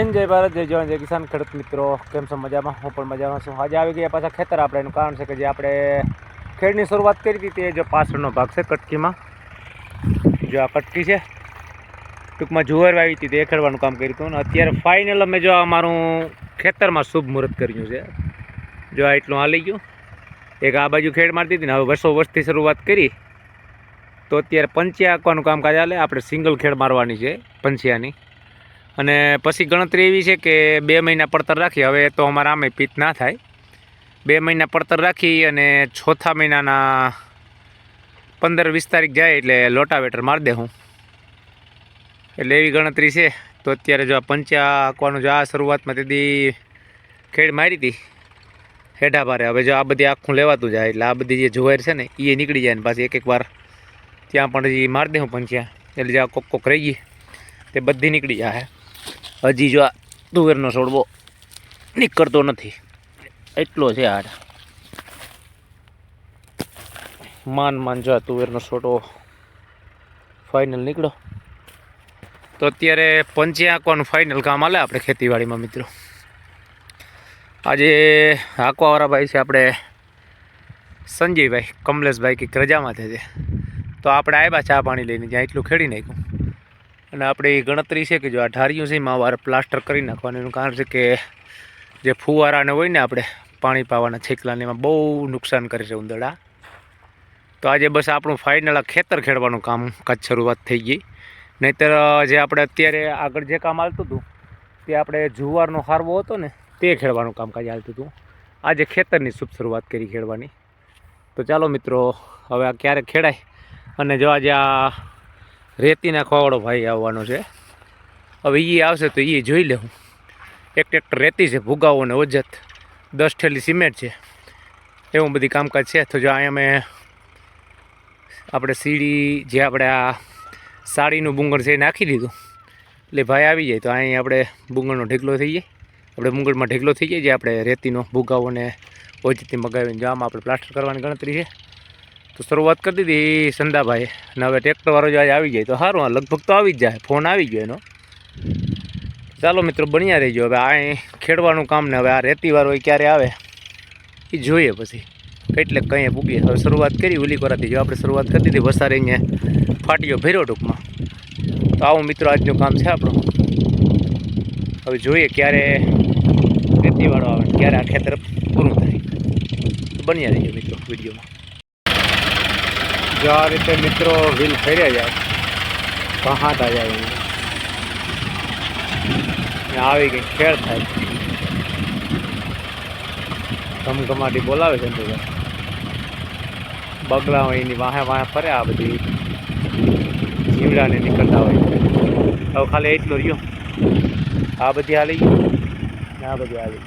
હિન્દ જય ભારત, જય જવાન, જય કિસાન. ખેડૂત મિત્રો, કેમ છો? મજામાં? હું પણ મજામાં છું. આજે આવી ગયા પાછા ખેતર આપણે. એનું કારણ છે કે જે આપણે ખેડની શરૂઆત કરી હતી તે જો પાછળનો ભાગ છે કટકીમાં. જો આ કટકી છે, ટૂંકમાં જુવાર વાવી હતી તે ખેડવાનું કામ કર્યું હતું. અને અત્યારે ફાઇનલ અમે જો અમારું ખેતરમાં શુભ મુહૂર્ત કર્યું છે. જો આ એટલું હાલી ગયું. એક આ બાજુ ખેડ મારતી હતી ને હવે વર્ષો વર્ષથી શરૂઆત કરી. તો અત્યારે પંચી આંકવાનું કામકાજ હાલે. આપણે સિંગલ ખેડ મારવાની છે, પંચિયાની. અને પછી ગણતરી એવી છે કે બે મહિના પડતર રાખી હવે તો અમારા આમે પીત ના થાય. બે મહિના પડતર રાખી અને ચોથા મહિનાના પંદર વીસ તારીખ જાય એટલે લોટાવેટર મારી દે હું. એટલે એવી ગણતરી છે. તો અત્યારે જો આ પંચા આંકવાનું જો આ શરૂઆતમાં તેથી ખેડ મારી હતી હેઠા ભારે. હવે જો આ બધી આખું લેવાતું જાય એટલે આ બધી જે જુવાર છે ને એ નીકળી જાય ને પાછી એક એક વાર. ત્યાં પણ હજી મારી હું પંચ્યા એટલે જે આ કોક કોક રહી ગઈ. તે બધી નીકળી જાય. હજી જો આ તુવેરનો છોડવો નીકળતો નથી. એટલો છે આ માન માન જો આ તુવેરનો છોડવો ફાઇનલ નીકળો તો અત્યારે પંચે આંકવાનું ફાઇનલ કામ આલે આપણે ખેતીવાડીમાં, મિત્રો. આજે હાંકવાવાળા ભાઈ છે આપણે સંજયભાઈ, કમલેશભાઈ કંઈક રજામાં છે. તો આપણે આવ્યા ચા પાણી લઈને જ્યાં એટલું ખેડી નાખ્યું. અને આપણે એ ગણતરી છે કે જો આ ઢારિયું છે, એમાં વાર પ્લાસ્ટર કરી નાખવાનું. એનું કારણ છે કે જે ફુવારાને હોય ને આપણે પાણી પાવાના છીકલાને એમાં બહુ નુકસાન કરે છે ઉંદરડા. તો આજે બસ આપણું ફાઇનલ ખેતર ખેડવાનું કામ, કાજ શરૂઆત થઈ ગઈ. નહીંતર જે આપણે અત્યારે આગળ જે કામ હાલતું હતું, તે આપણે જુવારનો હારવો હતો ને, તે ખેડવાનું કામકાજ હાલતું હતું. આજે ખેતરની શુભ શરૂઆત કરી ખેડવાની. તો ચાલો મિત્રો, હવે આ ક્યારે ખેડાય? અને જો આજે આ રેતી નાખવાવાળો ભાઈ આવવાનો છે. હવે એ આવશે તો એ જોઈ લેવું એક ટ્રેક્ટર રેતી છે, ભૂગાવો ને ઓજત. દસ ઠેલી સિમેન્ટ છે. એવું બધી કામકાજ છે. તો જો અહીંયા અમે આપણે સીડી જે આપણે આ સાડીનું બુંગળ છે એ નાખી દીધું. એટલે ભાઈ આવી જાય તો અહીં આપણે બુંગળનો ઢેકલો થઈ જાય. આપણે બુંગળમાં ઢેકલો થઈ જાય જે આપણે રેતીનો ભૂગાવો ને ઓજતી મગાવીને જો આમાં આપણે પ્લાસ્ટર કરવાની ગણતરી છે. તો શરૂઆત કરી દીધી સંદાભાઈ અને હવે ટ્રેક્ટરવાળો જો આજે આવી જાય તો સારું લગભગ તો આવી જ જાય. ફોન આવી ગયો એનો. ચાલો મિત્રો, બન્યા રહીજો. હવે આ ખેડવાનું કામ ને હવે આ રેતીવાળો ક્યારે આવે એ જોઈએ પછી. કેટલે કંઈ પૂગીએ. હવે શરૂઆત કરી ઓલી કરાતી જો આપણે શરૂઆત કરી દીધી વસારે અહીંયા ફાટ્યો ભેરો ટૂંકમાં. તો આવું મિત્રો, આજનું કામ છે આપણું. હવે જોઈએ ક્યારે રેતીવાળો આવે ક્યારે આ ખેતર પૂરું થાય. બન્યા રહીજો મિત્રો, વિડીયોમાં. જો રીતે મિત્રો વ્હીલ ફેર્યા જાય કહાતા જાય આવી ગઈ ખેડ થાય. ધમધમાટી બોલાવે છે બગલા હોય એની વાહે વાહે ફરે આ બધી. જીવડાને નીકળતા હોય. હવે ખાલી એટલો રહ્યો. આ બધી હાલી આ બધી હાલી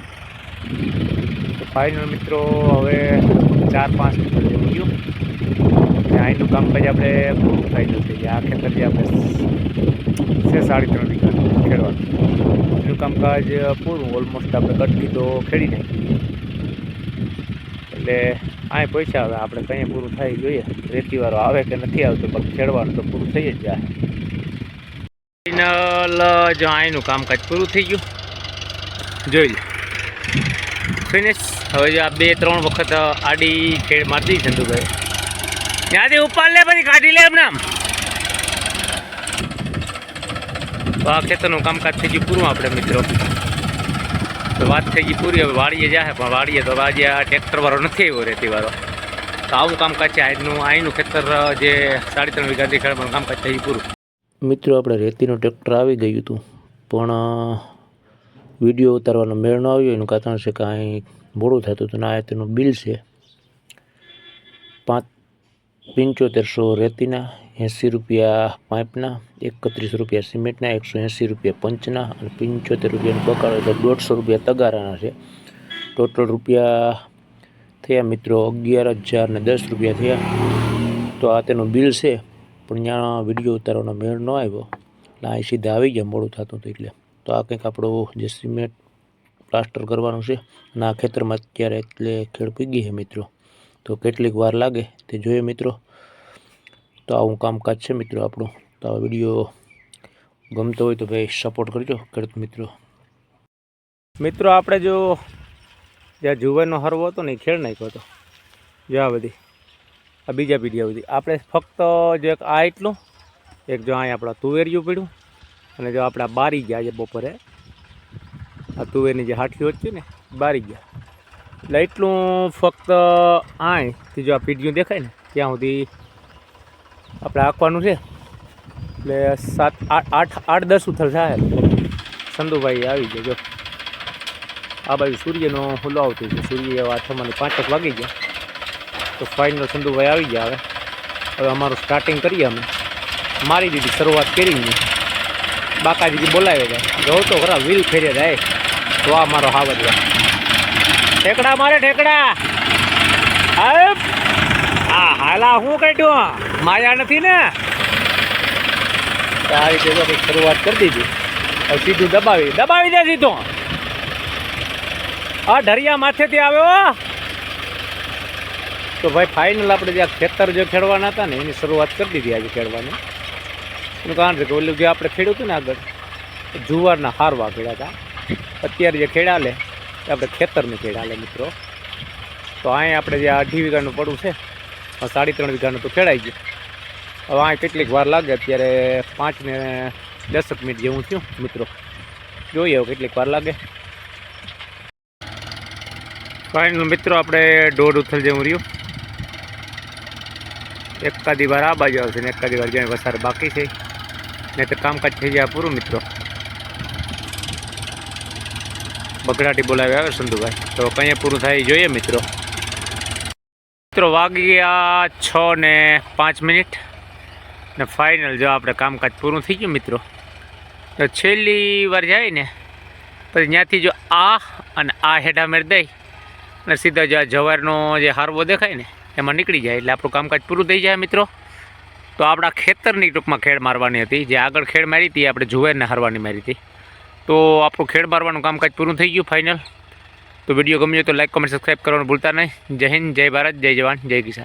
તો ફાઇનલ મિત્રો, હવે ચાર પાંચ મીટર જેવું ગયું ને કામ કામકાજ આપણે પૂરું ફાઇનલ થઈ જાય આ ખેતર આપણે છે સાડી ત્રણ વીઘા ખેડવાનું. એનું કામકાજ પૂરું ઓલમોસ્ટ આપણે કટકી તો ખેડી નાખી એટલે અહીં પૈસા આવે, આપણે કંઈ પૂરું થાય જોઈએ. રેતીવાળો આવે કે નથી આવતો, પણ ખેડવાનું તો પૂરું થઈ જ જાય. ફાઇનલ જો અહીંનું કામકાજ પૂરું થઈ ગયું. જોઈ લો. ફિનિશ હવે જો આ બે, ત્રણ વખત આડી ખેડ મારતી ચંદુભાઈ ત્યાંથી ઉપાડ લે પછી કાઢી લે એમને તો આ ખેતરનું કામકાજ થઈ ગયું પૂરું આપણે મિત્રો. તો વાત થઈ ગઈ પૂરી, હવે વાડીએ જાય પણ વાડીએ તો આજે આ ટ્રેક્ટરવાળો નથી આવ્યો રેતીવાળો તો આવું કામકાજ છે, આજનું અહીંનું ખેતર જે સાડી ત્રણ વીઘાથી પણ કામકાજ થઈ ગયું પૂરું. મિત્રો, આપણે રેતીનું ટ્રેક્ટર આવી ગયું હતું, પણ વીડિયો ઉતારવાનો મેળ ન આવ્યો, એનું કારણ છે કે અહીં મોડું થતું હતું ને આ તેનું બિલ છે. પાંચ પંચોતેરસો રેતીના, એંસી રૂપિયા પાઇપના, એકત્રીસ રૂપિયા સિમેન્ટના, એકસો એંસી રૂપિયા પંચના અને પંચોતેર રૂપિયાનું બકાળો એટલે દોઢસો રૂપિયા તગારાના છે. ટોટલ રૂપિયા થયા મિત્રો અગિયાર હજાર ને દસ રૂપિયા થયા. તો આ તેનું બિલ છે, પણ ત્યાં વીડિયો ઉતારવાનો મેળ ન આવ્યો. એટલે અહીં સીધા આવી ગયા, મોડું થતું હતું એટલે. તો આ કંઈક આપણું જે સિમેન્ટ પ્લાસ્ટર કરવાનું છે, અને આ ખેતરમાં અત્યારે એટલે ખેડ પીગી છે મિત્રો. તો કેટલીક વાર લાગે તે જોઈએ મિત્રો. તો આવું કામકાજ છે મિત્રો આપણું. તો આ વીડિયો ગમતો હોય તો ભાઈ સપોર્ટ કરજો. ખેડૂત મિત્રો. મિત્રો, આપણે જો જ્યાં જુવારનો હરવો હતો ને એ ખેડ નાખ્યો હતો. જો આ બધી, આ બીજા પીઢીયા બધી. આપણે ફક્ત જો એક આ એટલું, એક જો અહીંયા આપણા તુવેરિયું પીડ્યું અને જો આપણા બારી ગયા છે બપોરે. આ તુવેરની જે હાઠીઓ હતી ને, બારી ગયા. એટલે એટલું ફક્ત અહીંથી જો આ પીઢીયું દેખાય ને, ત્યાં સુધી આપણે આંકવાનું છે. એટલે સાત, આઠ આઠ દસ ઉથલ થાય. સંધુભાઈ આવી ગયો, જો. આ બાજુ સૂર્યનો હુલો આવતો છે. સૂર્ય એવા આઠમાની પાંચક વાગી ગયા. તો ફાઇનલ સંધુભાઈ આવી ગયા હવે. હવે અમારું સ્ટાર્ટિંગ કરીએ અમે. મારી દીધી શરૂઆત કરી મેં. દીદી બોલાવે હતા જવું તો ખરા વ્હીલ ફેરે જાય. તો આ મારો હાવરિયા ઠેકડા મારે ઠેકડા. હા આ હાલા હું કાઢ્યો? માયા નથી ને? આ રીતે કંઈક શરૂઆત કરી દીધી. હવે સીધું દબાવી. દબાવી દે સીધું. આ ઢરિયા માથેથી આવ્યો તો ભાઈ ફાઇનલ આપણે જે ખેતર જે ખેડવાના હતા ને એની શરૂઆત કરી દીધી આજે ખેડવાની. એનું કારણ છે કે ઓલું જે આપણે ખેડ્યું હતું ને આગળ જુવારના હારવા ખેડ્યા હતા. અત્યારે જે ખેડા લે આપણે ખેતરનું ખેડ હાલે મિત્રો. તો અહીં આપણે જે અઢી વીઘાનું પડવું છે સાડી ત્રણ વીઘાનું તો ખેડાઈ ગયું. હવે અહીં કેટલીક વાર લાગે, અત્યારે પાંચ ને દસક મિનિટ જેવું થયું મિત્રો. જોઈએ હવે કેટલીક વાર લાગે. ફાઇનલ મિત્રો આપણે દોઢ ઉથલ જેવું રહ્યું. એકાદી વાર આ બાજુ આવશે ને એકાદી વાર જ્યાં વસાર બાકી છે. નહીં તો કામકાજ થઈ જાય પૂરું મિત્રો. બગડાટી બોલાવી આવે સંધુભાઈ. તો કંઈ પૂરું થાય જોઈએ મિત્રો. મિત્રો વાગ્યા છ ને પાંચ મિનિટ ને ફાઇનલ જો આપણે કામકાજ પૂરું થઈ ગયું મિત્રો. તો છેલ્લી વાર જાય ને, પછી ત્યાંથી જો આ અને આ હેઠા મેળ દઈ અને સીધા જો આ જવારનો જે હારવો દેખાય ને, એમાં નીકળી જાય એટલે આપણું કામકાજ પૂરું થઈ જાય મિત્રો. તો આપણા ખેતરની ટૂંકમાં ખેડ મારવાની હતી, જે આગળ ખેડ મારી હતી આપણે જુવેરને હારવાની મારી હતી. તો આપણું ખેડ મારવાનું કામકાજ પૂરું થઈ ગયું ફાઇનલ તો વીડિયો ગમ્યો તો લાઇક કમેન્ટ સબસ્ક્રાઈબ કરવાનું ભૂલતા નહીં. જય હિન્દ, જય ભારત, જય જવાન, જય કિસાન.